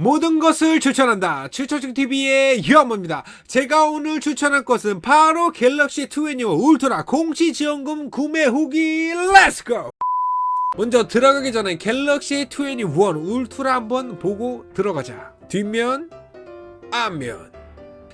모든 것을 추천한다. 추천중 TV의 유한모입니다. 제가 오늘 추천할 것은 바로 갤럭시 2NU 울트라 공시 지원금 구매 후기 렛츠고! 먼저 들어가기 전에 갤럭시 2NU 1 울트라 한번 보고 들어가자. 뒷면, 앞면.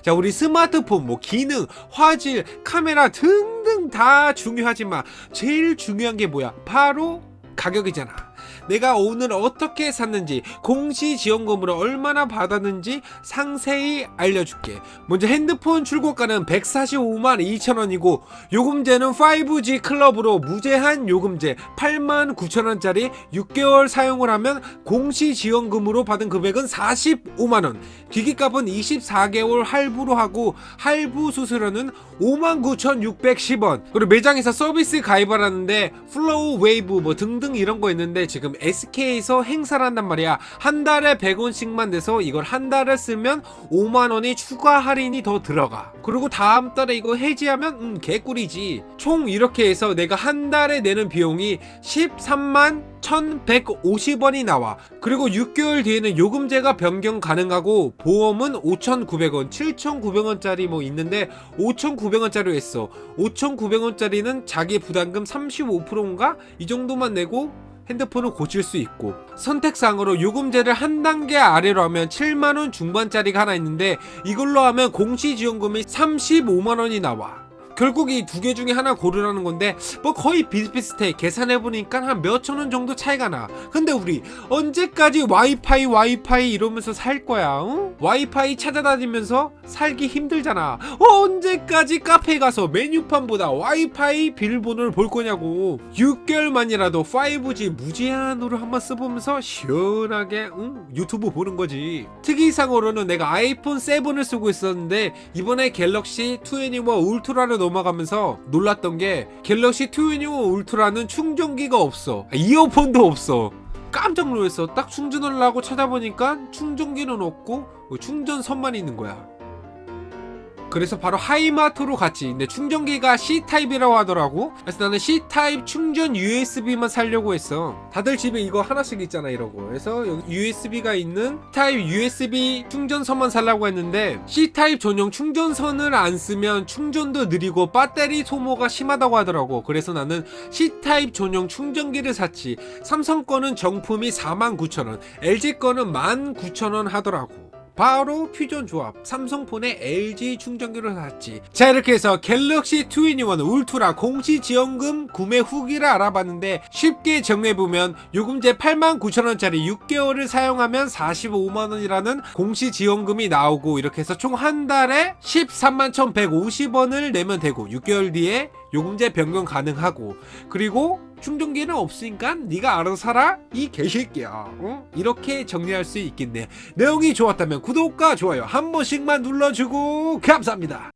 자, 우리 스마트폰 뭐 기능, 화질, 카메라 등등 다 중요하지만 제일 중요한 게 뭐야? 바로 가격이잖아. 내가 오늘 어떻게 샀는지 공시 지원금으로 얼마나 받았는지 상세히 알려줄게. 먼저 핸드폰 출고가는 145만 2천 원이고 요금제는 5G 클럽으로 무제한 요금제 8만 9천 원짜리 6개월 사용을 하면 공시 지원금으로 받은 금액은 45만 원. 기기값은 24개월 할부로 하고 할부 수수료는 59,610원. 그리고 매장에서 서비스 가입을 하는데 플로우 웨이브 뭐 등등 이런 거 있는데 지금 SK에서 행사를 한단 말이야. 한 달에 100원씩만 내서 이걸 한 달을 쓰면 5만 원이 추가 할인이 더 들어가. 그리고 다음 달에 이거 해지하면 음 개꿀이지. 총 이렇게 해서 내가 한 달에 내는 비용이 13만 1,150원이 나와. 그리고 6개월 뒤에는 요금제가 변경 가능하고 보험은 5,900원, 7,900원짜리 뭐 있는데 5,900원짜리 했어. 5,900원짜리는 자기 부담금 35%인가? 이 정도만 내고 핸드폰을 고칠 수 있고 선택상으로 요금제를 한 단계 아래로 하면 7만원 중반짜리가 하나 있는데 이걸로 하면 공시지원금이 35만원이 나와 결국 이 두 개 중에 하나 고르라는 건데 뭐 거의 비슷비슷해. 계산해 보니까 한 몇천 원 정도 차이가 나. 근데 우리 언제까지 와이파이 와이파이 이러면서 살 거야 응? 와이파이 찾아다니면서 살기 힘들잖아. 언제까지 카페 가서 메뉴판보다 와이파이 빌본을 볼 거냐고. 6개월만이라도 5G 무제한으로 한번 써보면서 시원하게 응? 유튜브 보는 거지. 특이사항으로는 내가 아이폰 7을 쓰고 있었는데 이번에 갤럭시 2NE1 울트라를 넘어가면서 놀랐던 게 갤럭시 2NE1 울트라는 충전기가 없어. 아, 이어폰도 없어. 깜짝 놀랐어. 딱 충전하려고 찾아보니까 충전기는 없고 뭐 충전선만 있는 거야 그래서 바로 하이마트로 갔지. 근데 충전기가 C타입이라고 하더라고. 그래서 나는 C타입 충전 USB만 살려고 했어. 다들 집에 이거 하나씩 있잖아, 이러고. 그래서 여기 USB가 있는 타입 USB 충전선만 살라고 했는데 C타입 전용 충전선을 안 쓰면 충전도 느리고 배터리 소모가 심하다고 하더라고. 그래서 나는 C타입 전용 충전기를 샀지. 삼성 거는 정품이 49,000원, LG 거는 19,000원 하더라고. 바로 퓨전 조합. 삼성폰의 LG 충전기를 샀지. 자 이렇게 해서 갤럭시 2인원 울트라 공시 지원금 구매 후기를 알아봤는데 쉽게 정리해보면 요금제 89,000원짜리 6개월을 사용하면 45만원이라는 공시 지원금이 나오고 이렇게 해서 총 한 달에 13만 1,150원을 내면 되고 6개월 뒤에 요금제 변경 가능하고 그리고 충전기는 없으니까 네가 알아서 사라. 이 개새끼야. 어? 이렇게 정리할 수 있겠네. 내용이 좋았다면 구독과 좋아요 한 번씩만 눌러주고 감사합니다